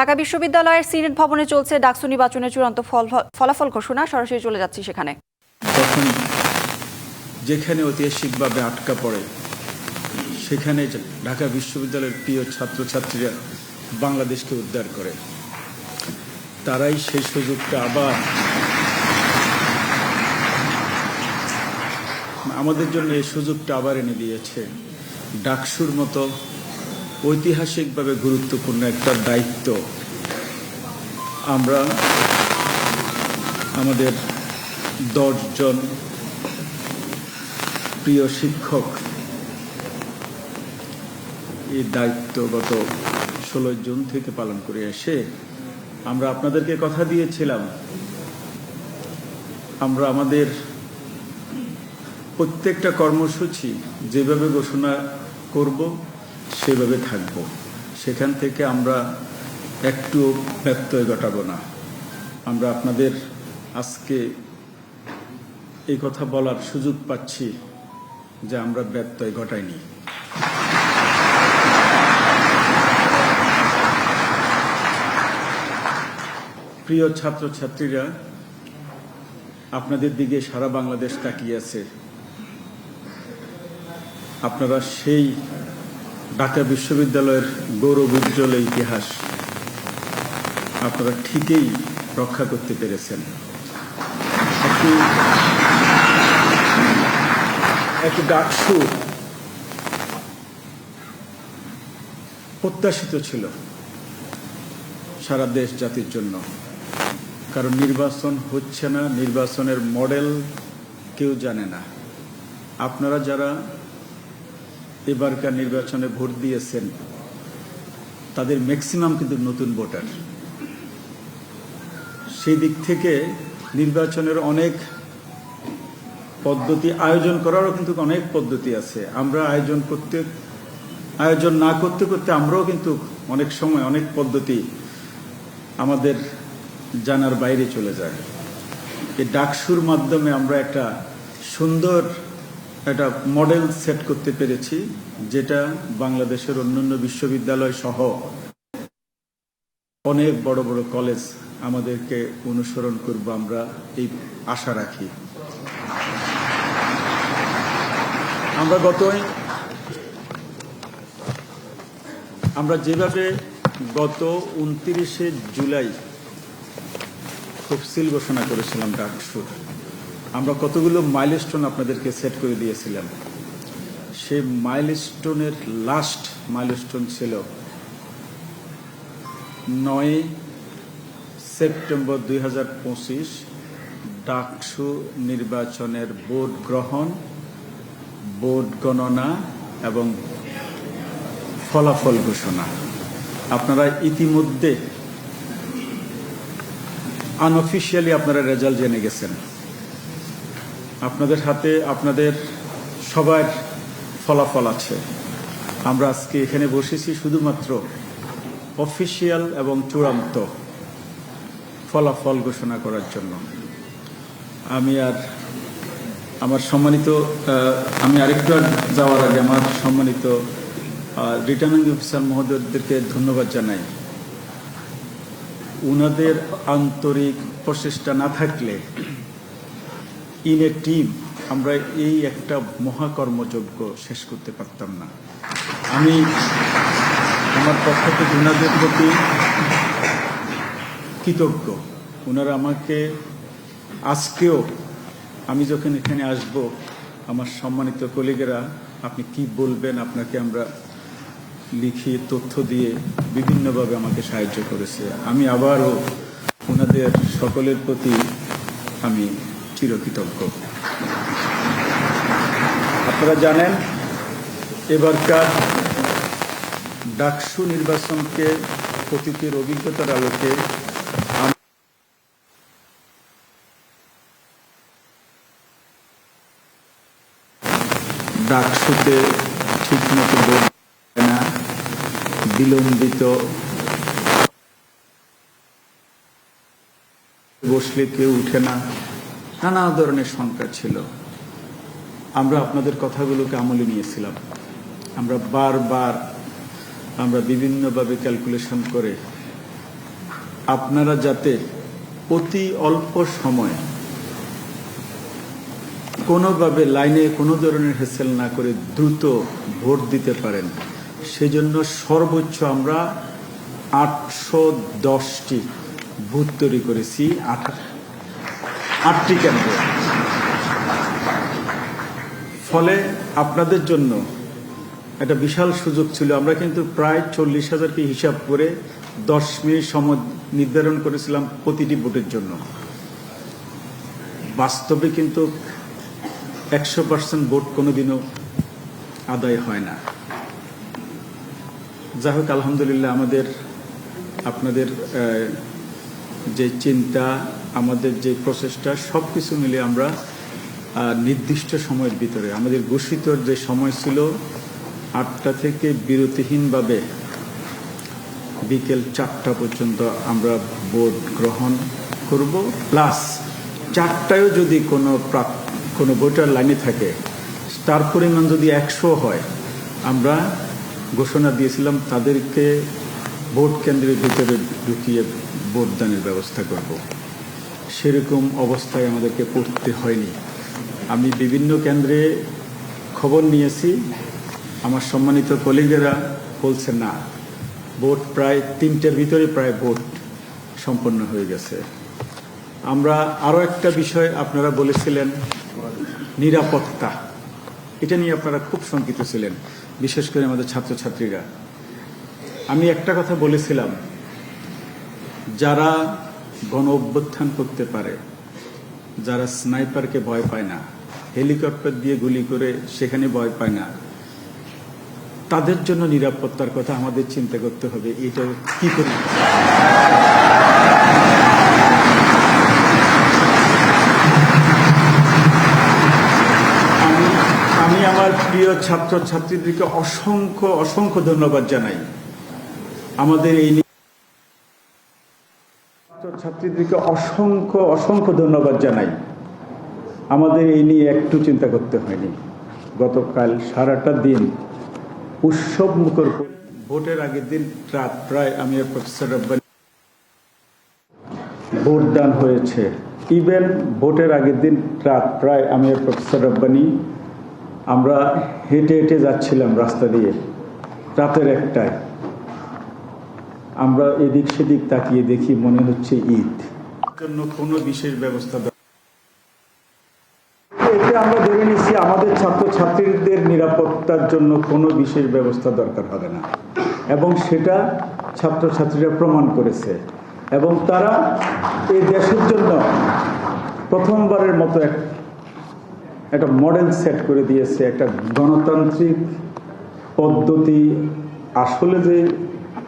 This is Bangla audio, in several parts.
ঢাকা বিশ্ববিদ্যালয়ের সিনেট ভবনে চলছে ডাকসু নির্বাচনের চূড়ান্ত ফল- ফলাফল ঘোষণা। সরাসরি চলে যাচ্ছি সেখানে। যেখানে ঐতিহাসিকভাবে আটকা পড়ে, সেখানে ঢাকা বিশ্ববিদ্যালয়ের প্রিয় ছাত্রছাত্রীরা বাংলাদেশকে উদ্ধার করে, তারাই সেই সুযোগটা আবার আমাদের জন্য এই সুযোগটা আবার এনে দিয়েছে। ডাকসুর মতো ঐতিহাসিকভাবে গুরুত্বপূর্ণ একটা দায়িত্ব। আমরা আমাদের দশজন প্রিয় শিক্ষক এই দায়িত্ব গত ষোলো জুন থেকে পালন করে এসে আমরা আপনাদেরকে কথা দিয়েছিলাম। আমরা আমাদের প্রত্যেকটা কর্মসূচি যেভাবে ঘোষণা করব সেভাবে থাকব। সেখান থেকে আমরা একটু ব্যত্যয় ঘটাবো না। আমরা আপনাদের আজকে এই কথা বলার সুযোগ পাচ্ছি যে আমরা ব্যত্যয় ঘটাইনি। প্রিয় ছাত্রছাত্রীরা, আপনাদের দিকে সারা বাংলাদেশ তাকিয়ে আছে। আপনারা সেই ঢাকা বিশ্ববিদ্যালয়ের গৌরব উজ্জ্বল ইতিহাস আপনারা ঠিকই রক্ষা করতে পেরেছেন। প্রত্যাশিত ছিল সারা দেশ জাতির জন্য। কারণ নির্বাচন হচ্ছে না, নির্বাচনের মডেল কেউ জানে না। আপনারা যারা এবারকার নির্বাচনে ভোট দিয়েছেন। তাদের ম্যাক্সিমাম কিন্তু নতুন ভোটার। সেই দিক থেকে নির্বাচনের অনেক পদ্ধতি, আয়োজন করারও কিন্তু অনেক পদ্ধতি আছে। আমরা আয়োজন করতে, আয়োজন না করতে করতে আমরাও কিন্তু অনেক সময় অনেক পদ্ধতি আমাদের জানার বাইরে চলে যায়। এই ডাকসুর মাধ্যমে আমরা একটা সুন্দর একটা মডেল সেট করতে পেরেছি, যেটা বাংলাদেশের অন্যান্য বিশ্ববিদ্যালয় সহ অনেক বড় বড় কলেজ আমাদেরকে অনুসরণ করব আমরা, এই আশা রাখি। আমরা গতই আমরা যেভাবে গত উনত্রিশে জুলাই তফসিল ঘোষণা করেছিলাম, ডাকসুর। আমরা কতগুলো মাইলস্টোন আপনাদেরকে সেট করে দিয়েছিলাম। সেই মাইলস্টোনের লাস্ট মাইলস্টোন ছিল নয় সেপ্টেম্বর দুই হাজার পঁচিশ ডাকসু নির্বাচনের ভোট গ্রহণ, ভোট গণনা এবং ফলাফল ঘোষণা। আপনারা ইতিমধ্যে আনঅফিসিয়ালি আপনারা রেজাল্ট জেনে গেছেন। আপনাদের হাতে আপনাদের সবার ফলাফল আছে। আমরা আজকে এখানে বসেছি শুধুমাত্র অফিসিয়াল এবং চূড়ান্ত ফলাফল ঘোষণা করার জন্য। আমি আর আমার সম্মানিত আমি আরেকটু আর যাওয়ার আগে আমার সম্মানিত রিটার্নিং অফিসার মহোদয়দেরকে ধন্যবাদ জানাই। উনাদের আন্তরিক প্রচেষ্টা না থাকলে ইন এ টিম আমরা এই একটা মহাকর্মযজ্ঞ শেষ করতে পারতাম না। আমি আমার পক্ষ থেকে উনাদের প্রতি কৃতজ্ঞ। ওনারা আমাকে আজকেও, আমি যখন এখানে আসব, আমার সম্মানিত কলিগেরা, আপনি কি বলবেন, আপনাকে আমরা লিখি তথ্য দিয়ে বিভিন্নভাবে আমাকে সাহায্য করেছে। আমি আবারও ওনাদের সকলের প্রতি আমি চিরকৃতজ্ঞ আপনারা জানেন, এবারকার ডাকসু নির্বাচনকে অতীতের অভিজ্ঞতার আলোকে ডাকসুতে ঠিকমতো ভোট না, বিলম্বিত। বসলে কেউ উঠে না। নানা ধরনের শঙ্কা ছিল। আমরা আপনাদের কথাগুলোকে আমলে নিয়েছিলাম। আমরা বারবার আমরা বিভিন্নভাবে ক্যালকুলেশন করে আপনারা যাতে অতি অল্প সময়ে কোনোভাবে লাইনে কোনো ধরনের হেসেল না করে দ্রুত ভোট দিতে পারেন, সেজন্য সর্বোচ্চ আমরা আটশো দশটি বুথ তৈরি করেছি আট আটটি কেন্দ্রে। ফলে আপনাদের জন্য একটা বিশাল সুযোগ ছিল। আমরা কিন্তু প্রায় চল্লিশ হাজারকে হিসাব করে দশ মিনিট সময় নির্ধারণ করেছিলাম প্রতিটি ভোটের জন্য। বাস্তবে কিন্তু একশো পার্সেন্ট ভোট কোনোদিনও আদায় হয় না। যাই হোক, আলহামদুলিল্লাহ আমাদের, আপনাদের যে চিন্তা আমাদের যে প্রচেষ্টা, সব কিছু মিলে আমরা নির্দিষ্ট সময়ের ভিতরে, আমাদের ঘোষিত যে সময় ছিল আটটা থেকে বিরতিহীনভাবে বিকেল চারটা পর্যন্ত আমরা ভোট গ্রহণ করব। প্লাস চারটায়ও যদি কোনো কোনো ভোটার লাইনে থাকে, তার পরিমাণ যদি একশো হয়, আমরা ঘোষণা দিয়েছিলাম তাদেরকে ভোট কেন্দ্রের ভিতরে ঢুকিয়ে ভোটদানের ব্যবস্থা করব। সেরকম অবস্থায় আমাদেরকে পড়তে হয়নি। আমি বিভিন্ন কেন্দ্রে খবর নিয়েছি। আমার সম্মানিত কলিগেরা বলছে না, ভোট প্রায় তিনটের ভিতরে প্রায় ভোট সম্পন্ন হয়ে গেছে। আমরা আরও একটা বিষয় আপনারা বলেছিলেন, নিরাপত্তা। এটা নিয়ে আপনারা খুব শঙ্কিত ছিলেন, বিশেষ করে আমাদের ছাত্রছাত্রীরা। আমি একটা কথা বলেছিলাম, যারা গণ অভ্যুত্থান করতে পারে। যারা স্নাইপারকে ভয় পায় না, হেলিকপ্টার দিয়ে গুলি করে সেখানে ভয় পায় না। তাদের জন্য নিরাপত্তার কথা আমাদের চিন্তা করতে হবে এটা কি করে? আমি আমি আমার প্রিয় ছাত্র ছাত্রীদেরকে অসংখ্য অসংখ্য ধন্যবাদ জানাই। আমাদের এই ছাত্রীদেরকে অসংখ্য অসংখ্য ধন্যবাদ জানাই। আমাদের এই নিয়ে একটু চিন্তা করতে হয়নি। গতকাল সারাটা দিন উৎসব মুখর ভোটের আগের দিন রাত প্রায় আমি প্রফেসর রব্বানি ভোটদান হয়েছে। ইভেন ভোটের আগের দিন রাত প্রায় আমি প্রফেসর রব্বানি আমরা হেঁটে হেঁটে যাচ্ছিলাম রাস্তা দিয়ে। রাতের একটায়। আমরা এদিক সেদিক তাকিয়ে দেখি মনে হচ্ছে ঈদ। জন্য কোনো বিশেষ ব্যবস্থা দরকার এতে আমরা ধরে নিচ্ছি আমাদের ছাত্র ছাত্রীদের নিরাপত্তার জন্য কোনো বিশেষ ব্যবস্থা দরকার হবে না। এবং সেটা ছাত্রছাত্রীরা প্রমাণ করেছে। এবং তারা এই দেশের জন্য প্রথমবারের মতো এক একটা মডেল সেট করে দিয়েছে একটা গণতান্ত্রিক পদ্ধতি। আসলে যে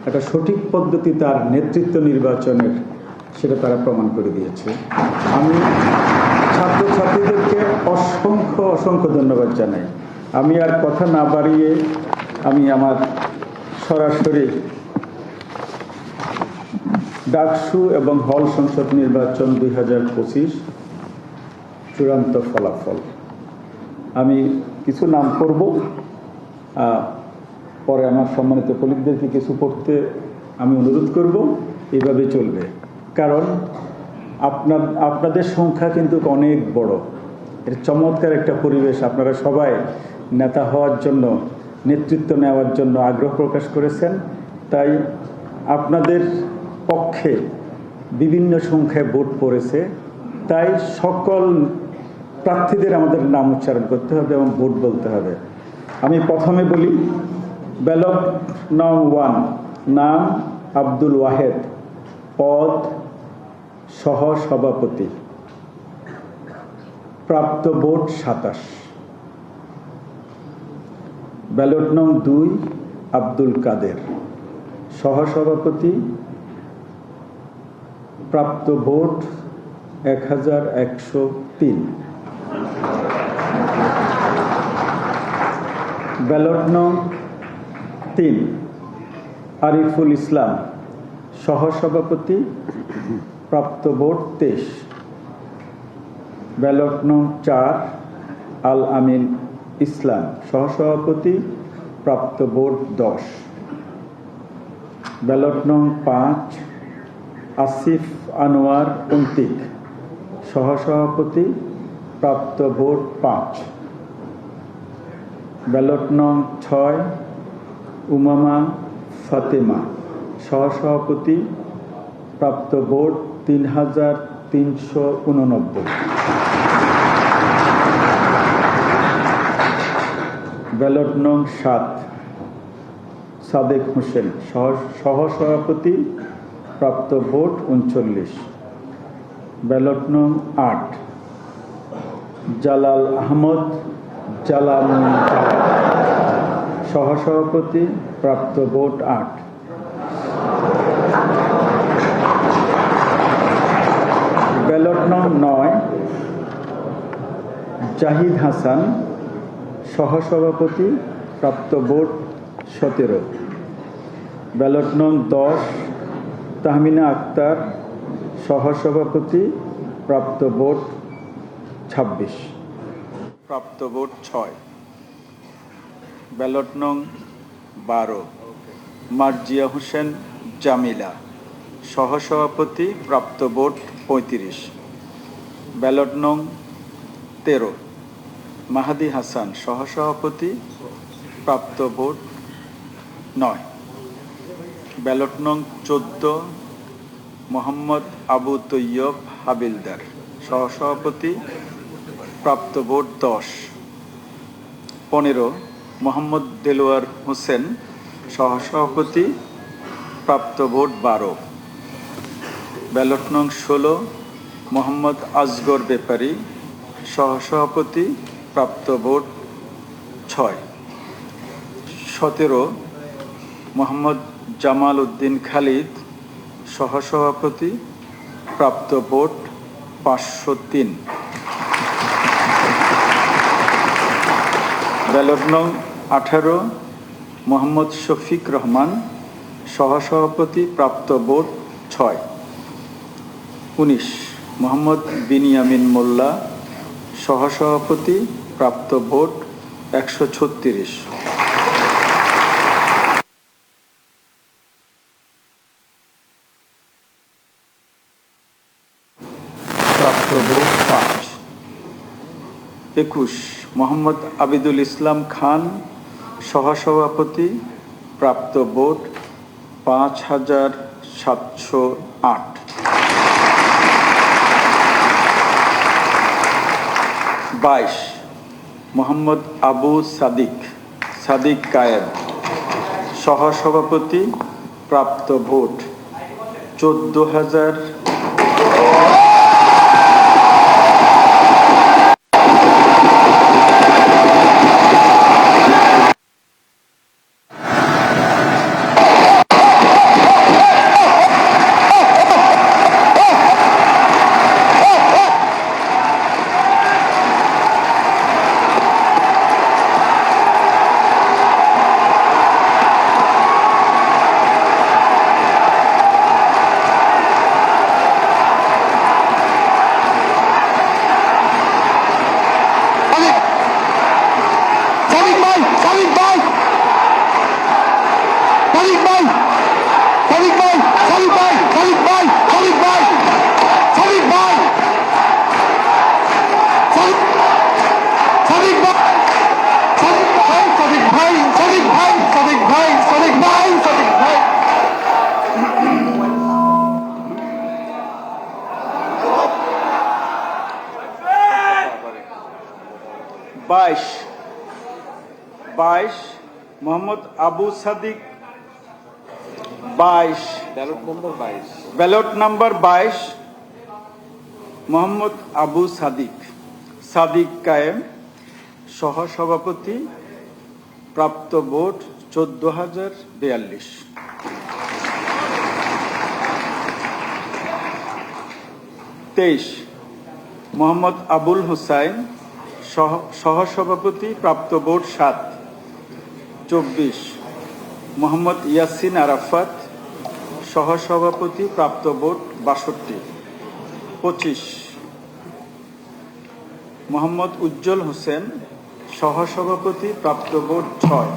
একটা সঠিক পদ্ধতি তার নেতৃত্ব নির্বাচনের, সেটা তারা প্রমাণ করে দিয়েছে। আমি ছাত্রছাত্রীদেরকে অসংখ্য অসংখ্য ধন্যবাদ জানাই। আমি আর কথা না বাড়িয়ে আমি আমার সরাসরি ডাকসু এবং হল সংসদ নির্বাচন দুই হাজার পঁচিশ চূড়ান্ত ফলাফল। আমি কিছু নাম করব। পরে আমার সম্মানিত কলিগদেরকে কিছু পড়তে আমি অনুরোধ করব এইভাবে চলবে। কারণ আপনার, আপনাদের সংখ্যা কিন্তু অনেক বড়। এর চমৎকার একটা পরিবেশ আপনারা সবাই নেতা হওয়ার জন্য, নেতৃত্ব নেওয়ার জন্য আগ্রহ প্রকাশ করেছেন। তাই আপনাদের পক্ষে বিভিন্ন সংখ্যায় ভোট পড়েছে। তাই সকল প্রার্থীদের আমাদের নাম উচ্চারণ করতে হবে এবং ভোট বলতে হবে। আমি প্রথমে বলি ব্যালট নং ওয়ান, নাম আব্দুল ওয়াহেদ, পদ সহ সভাপতি প্রাপ্ত ভোট সাতাশ। ব্যালট নং দুই, আব্দুল কাদের, সহসভাপতি। প্রাপ্ত ভোট এক হাজার একশো তিন। ব্যালট নং তিন, আরিফুল ইসলাম, সহসভাপতি, প্রাপ্ত ভোট তেইশ। ব্যালট নং চার, আল আমিন ইসলাম, সহসভাপতি, প্রাপ্ত ভোট দশ। ব্যালট নং পাঁচ, আসিফ আনোয়ার অন্তিক, সহসভাপতি, প্রাপ্ত ভোট পাঁচ। ব্যালট নং ছয় উমামা ফাতেমা। সহসভাপতি, প্রাপ্ত ভোট তিন হাজার তিনশো উননব্বই। ব্যালট নং সাত, সাদেক হোসেন। সহ- সহসভাপতি, প্রাপ্ত ভোট উনচল্লিশ। ব্যালট নং আট, জালাল আহমদ জালাল সহসভাপতি, প্রাপ্ত ভোট আট। ব্যালট নং নয়, জাহিদ হাসান, সহসভাপতি, প্রাপ্ত ভোট সতেরো। ব্যালট নং দশ, তাহমিনা আক্তার, সহসভাপতি, প্রাপ্ত ভোট ছাব্বিশ। প্রাপ্ত ভোট ছয়। ব্যালট নং বারো। মার্জিয়া হোসেন জামিলা, সহসভাপতি, প্রাপ্ত ভোট পঁয়ত্রিশ। ব্যালট নং তেরো। মাহাদি হাসান, সহসভাপতি, প্রাপ্ত ভোট নয়। ব্যালট নং চোদ্দ। মোহাম্মদ আবু তৈয়ব হাবিলদার, সহসভাপতি, প্রাপ্ত ভোট দশ। পনেরো। মোহাম্মদ দেলোয়ার হোসেন, সহসভাপতি, প্রাপ্ত ভোট বারো। ব্যালট নং ষোলো, মোহাম্মদ আজগর ব্যাপারী সহসভাপতি, প্রাপ্ত ভোট ছয়। সতেরো, মোহাম্মদ জামাল উদ্দিন খালিদ, সহসভাপতি, প্রাপ্ত ভোট পাঁচশো তিন। ব্যালট নং আঠারো মোহাম্মদ শফিক রহমান, সহসভাপতি প্রাপ্ত ভোট ছয়। উনিশ মোহাম্মদ বিনিয়ামিন মোল্লা, সহসভাপতি প্রাপ্ত ভোট একশো ছত্রিশ। একুশ মোহাম্মদ আবিদুল ইসলাম খান সহসভাপতি প্রাপ্ত ভোট পাঁচ হাজার সাতশো আট। বাইশ, মোহাম্মদ আবু সাদিক সাদিক কায়েব সহসভাপতি প্রাপ্ত ভোট চোদ্দ হাজার বাইশ বাইশ মোহাম্মদ আবু সাদিক বাইশ। ব্যালট নম্বর বাইশ। ব্যালট নাম্বার বাইশ মোহাম্মদ আবু সাদিক। সাদিক কায়েম সহসভাপতি প্রাপ্ত ভোট চোদ্দ হাজার বিয়াল্লিশ। তেইশ মোহাম্মদ আবুল হুসাইন সহসভাপতি প্রাপ্ত ভোট সাত, চব্বিশ। মোহাম্মদ ইয়াসিন আরাফাত, সহসভাপতি প্রাপ্ত ভোট বাষট্টি। পঁচিশ। মোহাম্মদ উজ্জ্বল হোসেন, সহসভাপতি প্রাপ্ত ভোট ছয়।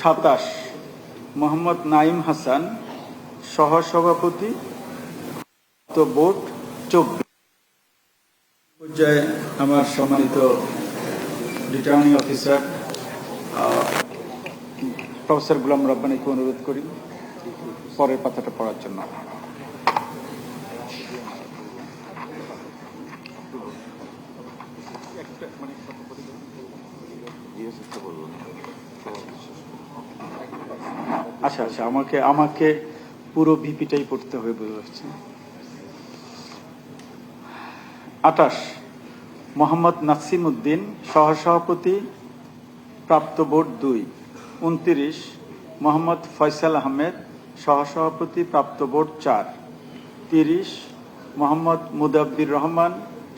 সাতাশ। মোহাম্মদ নাইম হাসান, সহসভাপতি তো ভোট চব্বিশ। পর্যায়ে আমার সম্মানিত রিটার্নিং অফিসার প্রফেসর গুলাম রব্বানিকে অনুরোধ করি, পরের পাতাটা পড়ার জন্য। আচ্ছা আচ্ছা আমাকে আমাকে পুরো বিপিটাই পড়তে হবে বুঝতে পারছি আটাশ মোহাম্মদ নাসিম উদ্দিন সহসভাপতি, প্রাপ্ত ভোট দুই। উনত্রিশ, মোহাম্মদ ফয়সাল আহমেদ সহসভাপতি, প্রাপ্ত ভোট চার। তিরিশ, মোহাম্মদ মুদাব্বির রহমান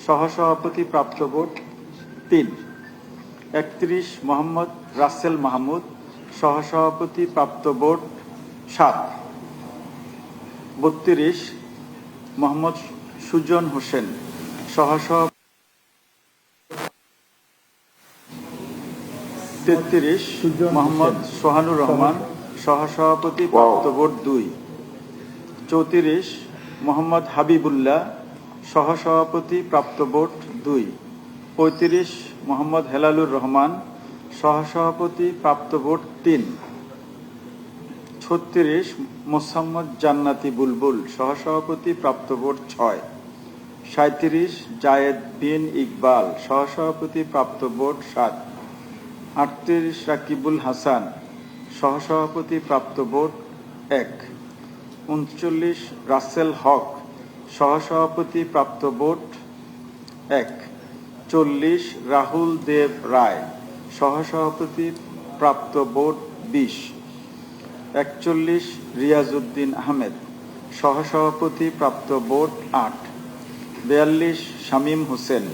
সহসভাপতি, প্রাপ্ত ভোট তিন। একত্রিশ, মোহাম্মদ রাসেল মাহমুদ সহসভাপতি, প্রাপ্ত ভোট সাত। বত্রিশ, মোহাম্মদ সুজন হোসেন সহসভাপতি তেত্রিশ মোহাম্মদ সোহানুর রহমান সহসভাপতি প্রাপ্ত ভোট দুই। চৌত্রিশ মোহাম্মদ হাবিবুল্লাহ সহসভাপতি প্রাপ্ত ভোট দুই। পঁয়ত্রিশ মোহাম্মদ হেলালুর রহমান সহসভাপতি প্রাপ্ত ভোট তিন। ছত্রিশ মোসাম্মদ জান্নাতি বুলবুল সহসভাপতি প্রাপ্ত ভোট ছয়। সাঁত্রিশ জায়েদ বিন ইকবাল সহসভাপতি প্রাপ্ত ভোট সাত। আটত্রিশ রাকিবুল হাসান, সহসভাপতি প্রাপ্ত বোর্ড এক। উনচল্লিশ রাসেল হক, সহসভাপতি প্রাপ্ত বোর্ড এক। চল্লিশ রাহুল দেব রায়, সহসভাপতি প্রাপ্ত বোর্ড বিশ। একচল্লিশ রিয়াজউদ্দিন আহমেদ, সহসভাপতি প্রাপ্ত বোর্ড আট। বিয়াল্লিশ শামীম হোসেন,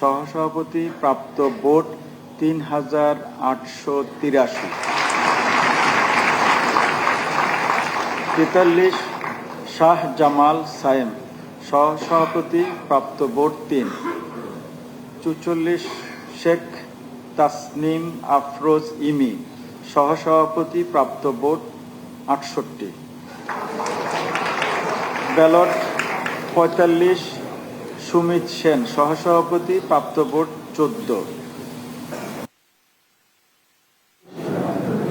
সহসভাপতি প্রাপ্ত ভোট তিন হাজার আটশো তিরাশি। তেতাল্লিশ, শাহ জামাল সায়েম, সহসভাপতি, প্রাপ্ত বোর্ড তিন। চুচল্লিশ, শেখ তাসনিম আফরোজ ইমি, সহসভাপতি, প্রাপ্ত বোর্ড আটষট্টি। ব্যালট পঁয়তাল্লিশ, সুমিত সেন, সহসভাপতি, প্রাপ্ত বোর্ড চোদ্দ।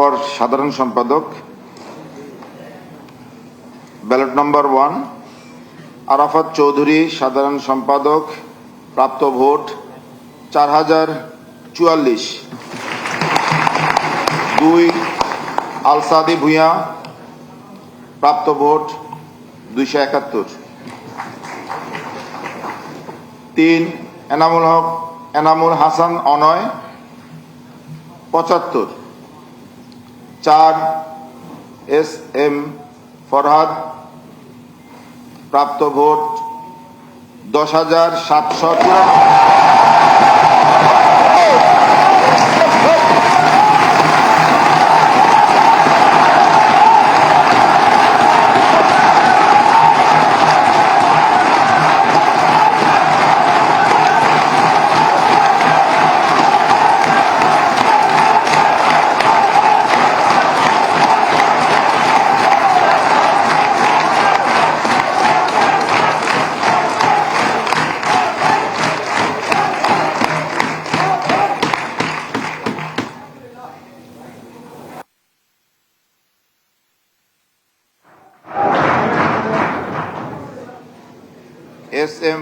এরপর সাধারণ সম্পাদক। Ballot number one, Arafat Chowdhury, সাধারণ সম্পাদক, প্রাপ্ত ভোট চার হাজার চুয়াল্লিশ। দুই, আলসাদি ভূঁইয়া, প্রাপ্ত ভোট দুইশো একাত্তর। তিন, এনামুল হক, এনামুল হাসান অনয়, পঁচাত্তর। চার এস এম ফরহাদ প্রাপ্ত ভোট দশ হাজার সাতশো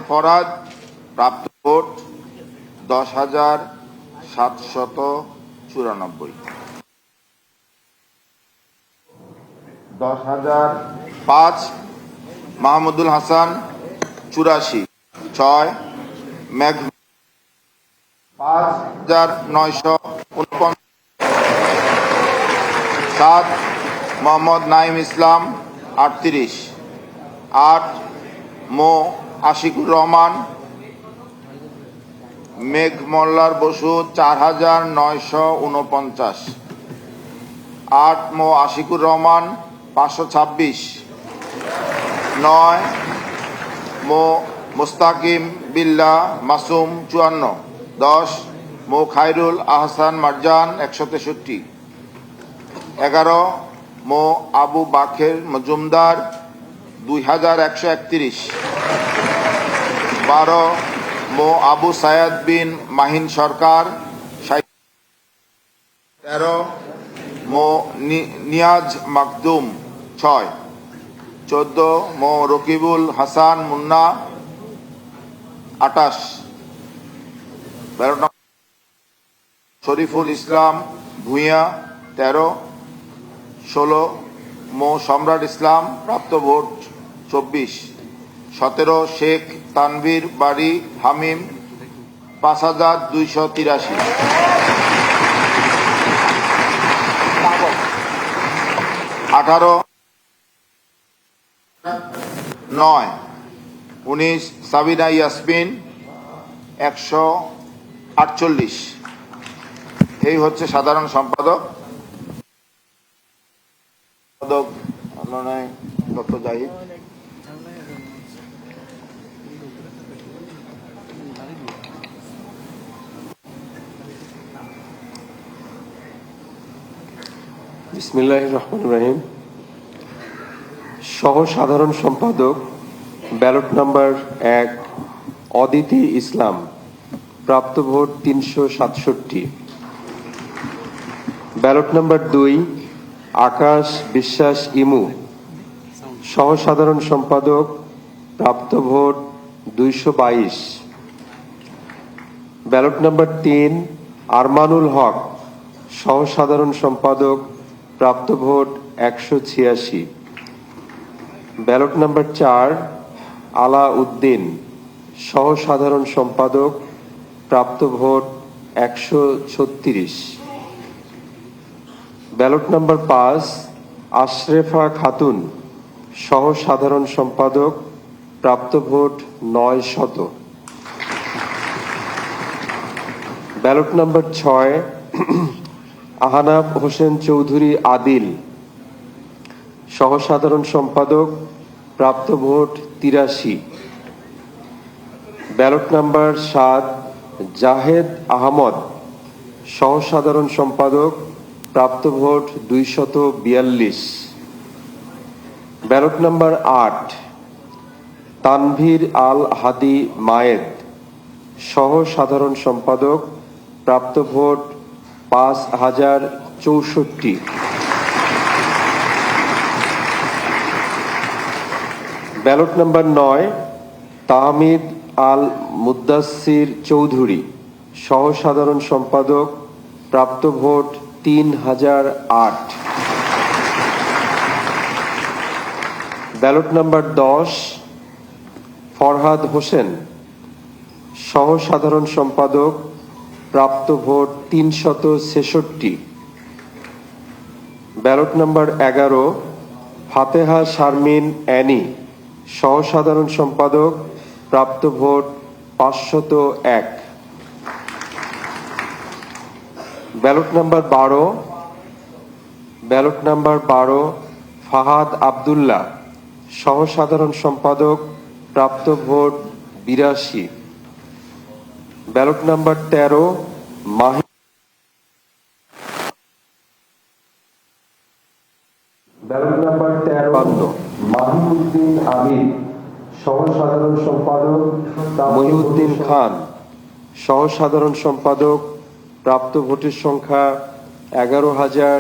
ফরহাদ প্রাপ্ত ভোট দশ হাজার সাতশত চুরানব্বই। দশ হাজার পাঁচ, মাহমুদুল হাসান, চুরাশি। ছয়, মেঘ পাঁচ হাজার নয়শো সাত, মোহাম্মদ নাইম ইসলাম, আটত্রিশ। আট, মো আশিকুর রহমান, মেঘ মোল্লার বসু, চার হাজার নয়শো উনপঞ্চাশ। আট মো আশিকুর রহমান, পাঁচশো ছাব্বিশ। নয় মো মুস্তাকিম বিল্লা মাসুম, চুয়ান্ন। দশ মো খাইরুল আহসান মারজান, একশো তেষট্টি। এগারো মো আবু বাখের মজুমদার, দুই হাজার একশো একত্রিশ। বারো, মো আবু সায়াদ বিন মাহিন সরকার তেরো, মো নিয়াজ মাকদুম, ছয়। চোদ্দ, মো রকিবুল হাসান মুন্না আটাশ তেরো শরীফুল ইসলাম ভূঁইয়া, তেরো। ষোলো, মো সম্রাট ইসলাম, প্রাপ্ত ভোট চব্বিশ। সতেরো শেখ তানভীর বাড়ি হামিম, পাঁচ হাজার দুইশো তিরাশি। আঠারো, নয়, উনিশ, সাবিনা ইয়াসমিন, একশো আটচল্লিশ। এই হচ্ছে সাধারণ সম্পাদক। সম্পাদক জাহিদ। বিসমিল্লাহ রহমান রহিম। সহ সাধারণ সম্পাদক, ব্যালট নাম্বার এক, অদিতি ইসলাম, প্রাপ্ত ভোট তিনশো সাতষট্টি। ব্যালট নাম্বার দুই, আকাশ বিশ্বাস ইমু। সহ সাধারণ সম্পাদক, প্রাপ্ত ভোট দুইশো বাইশ। ব্যালট নাম্বার তিন, আরমানুল হক সহ সাধারণ সম্পাদক প্রাপ্ত ভোট একশো ছিয়াশি। ব্যালট নাম্বার চার আলা উদ্দিন সহ সাধারণ সম্পাদক প্রাপ্ত ভোট একশো ছত্রিশ। ব্যালট নাম্বার পাঁচ, আশরেফা খাতুন সহ সাধারণ সম্পাদক প্রাপ্ত ভোট নয় শত। ব্যালট নাম্বার ছয় আহানাব হোসেন চৌধুরী আদিল, সহসাধারণ সম্পাদক, প্রাপ্ত ভোট তিরাশি। ব্যালট নাম্বার সাত, জাহেদ আহমদ, সহসাধারণ সম্পাদক, প্রাপ্ত ভোট দুইশত বিয়াল্লিশ। ব্যালট নাম্বার আট, তানভীর আল হাদি মায়েদ সহ সাধারণ সম্পাদক, প্রাপ্ত ভোট পাঁচ হাজার চৌষট্টি। ব্যালট নাম্বার নয়, তাহমিদ আল মুদাসির চৌধুরী সহ সাধারণ সম্পাদক, প্রাপ্ত ভোট তিন হাজার আট। ব্যালট নাম্বার দশ, ফরহাদ হোসেন সহ সাধারণ সম্পাদক প্রাপ্ত ভোট তিনশত ছেষট্টি। ব্যালট নাম্বার এগারো, ফাতেহা শারমিন অ্যানি, সহসাধারণ সম্পাদক, প্রাপ্ত ভোট পাঁচশত এক। ব্যালট নাম্বার বারো, ব্যালট নাম্বার বারো, ফাহাদ আবদুল্লাহ, সহসাধারণ সম্পাদক, প্রাপ্ত ভোট বিরাশি। ব্যালট নাম্বার তেরো মাহি ব্যালট নাম্বার তেরো মাহিউদ্দিন সহ সাধারণ সম্পাদক মহিউদ্দিন খান সহ সাধারণ সম্পাদক প্রাপ্ত ভোটের সংখ্যা এগারো হাজার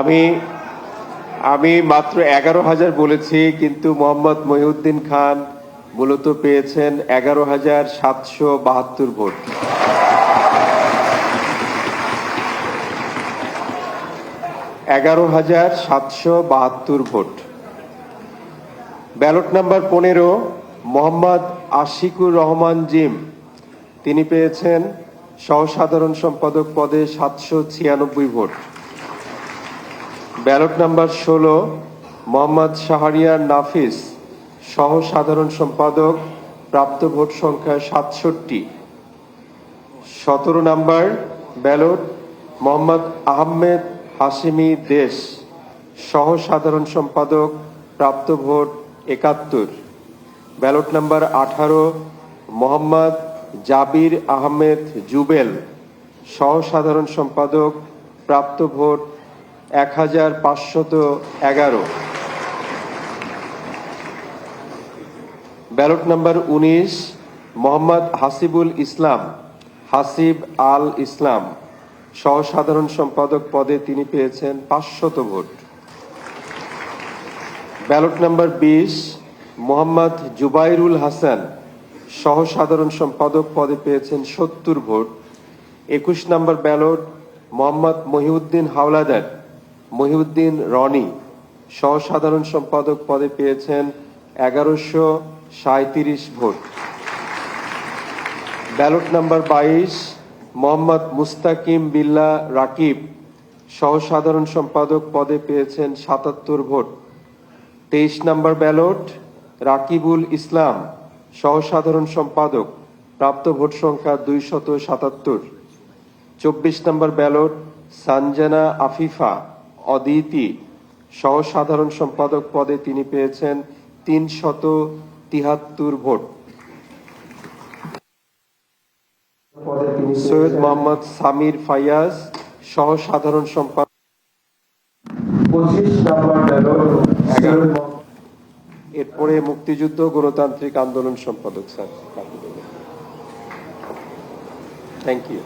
আমি আমি মাত্র এগারো হাজার বলেছি, কিন্তু মোহাম্মদ মহিউদ্দিন খান মূলত পেয়েছেন এগারো হাজার সাতশো বাহাত্তর ভোট। এগারো হাজার সাতশো বাহাত্তর ভোট। ব্যালট নাম্বার পনেরো, মোহাম্মদ আশিকুর রহমান জিম। তিনি পেয়েছেন সহসাধারণ সম্পাদক পদে সাতশো ছিয়ানব্বই ভোট। ব্যালট নাম্বার ষোলো, মোহাম্মদ শাহরিয়ার নাফিস সহ সাধারণ সম্পাদক, প্রাপ্ত ভোট সংখ্যা সাতষট্টি। সতেরো নাম্বার ব্যালট, মোহাম্মদ আহমেদ হাশিমি দেশ সহ সাধারণ সম্পাদক, প্রাপ্ত ভোট একাত্তর। ব্যালট নাম্বার আঠারো, মোহাম্মদ জাবির আহমেদ জুবেল সহ সাধারণ সম্পাদক, প্রাপ্ত ভোট এক হাজার পাঁচশত এগারো। ব্যালট নাম্বার উনিশ, মোহাম্মদ হাসিবুল ইসলাম, হাসিব আল ইসলাম। সহ সাধারণ সম্পাদক পদে তিনি পেয়েছেন পাঁচশত ভোট। ব্যালট নাম্বার বিশ, মোহাম্মদ জুবাইরুল হাসান। সহ সাধারণ সম্পাদক পদে পেয়েছেন সত্তর ভোট। একুশ নম্বর ব্যালট, মোহাম্মদ মহিউদ্দিন হাওলাদার। মহিউদ্দিন রনি সহ সাধারণ সম্পাদক পদে পেয়েছেন এগারোশো সাঁত্রিশ ভোট। ব্যালট নাম্বার বাইশ, মোহাম্মদ মুস্তাকিম বিল্লা রাকিব সহ সাধারণ সম্পাদক পদে পেয়েছেন সাতাত্তর ভোট। তেইশ নাম্বার ব্যালট, রাকিবুল ইসলাম সহ সাধারণ সম্পাদক, প্রাপ্ত ভোট সংখ্যা দুইশত সাতাত্তর। চব্বিশ নম্বর ব্যালট, সানজানা আফিফা অদিতি সহ সাধারণ সম্পাদক পদে তিনি পেয়েছেন তিনশত তিহাত্তর ভোট। সৈয়দ মোহাম্মদ সামির ফাইয়াজ সহ সাধারণ সম্পাদক এরপরে মুক্তিযুদ্ধ গণতান্ত্রিক আন্দোলন সম্পাদক স্যার। Thank you